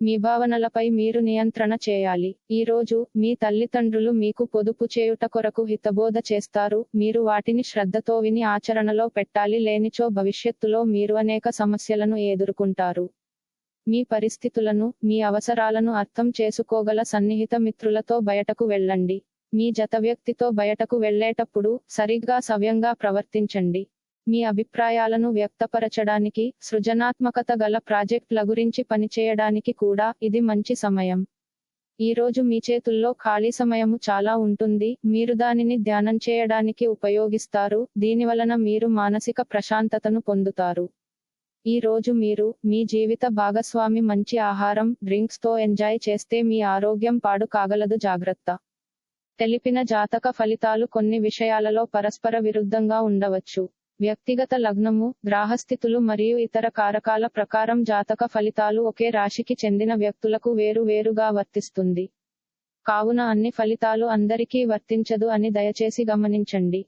మీ భావనలపై మీరు నియంత్రణ చేయాలి. ఈ రోజు మీ తల్లిదండ్రులు మీకు పొదుపు చేయుట కొరకు హితబోధ చేస్తారు. మీరు వాటిని శ్రద్ధతో విని ఆచరణలో పెట్టాలి. లేనిచో భవిష్యత్తులో మీరు అనేక సమస్యలను ఎదుర్కొంటారు. మీ పరిస్థితులను మీ అవసరాలను అర్థం చేసుకోగల సన్నిహిత మిత్రులతో బయటకు వెళ్ళండి. మీ జత వ్యక్తితో బయటకు వెళ్ళేటప్పుడు సరిగ్గా సవ్యంగా ప్రవర్తించండి. మీ అభిప్రాయాలను వ్యక్తపరచడానికి సృజనాత్మకత గల ప్రాజెక్టుల గురించి పనిచేయడానికి కూడా ఇది మంచి సమయం. ఈ రోజు మీ చేతుల్లో ఖాళీ సమయము చాలా ఉంటుంది మీరు దానిని ధ్యానం చేయడానికి ఉపయోగిస్తారు దీనివలన మీరు మానసిక ప్రశాంతతను పొందుతారు. ఈ రోజు మీరు మీ జీవిత భాగస్వామి మంచి ఆహారం డ్రింక్స్తో ఎంజాయ్ చేస్తే మీ ఆరోగ్యం పాడు కాగలదు జాగ్రత్త. తెలిపిన జాతక ఫలితాలు కొన్ని విషయాలలో పరస్పర విరుద్ధంగా ఉండవచ్చు. వ్యక్తిగత లగ్నము గ్రాహస్థితులు మరియు ఇతర కారకాల ప్రకారం జాతక ఫలితాలు ఒకే రాశికి చెందిన వ్యక్తులకు వేరు వేరుగా వర్తిస్తుంది. కావున అన్ని ఫలితాలు అందరికీ వర్తించదు అని దయచేసి గమనించండి.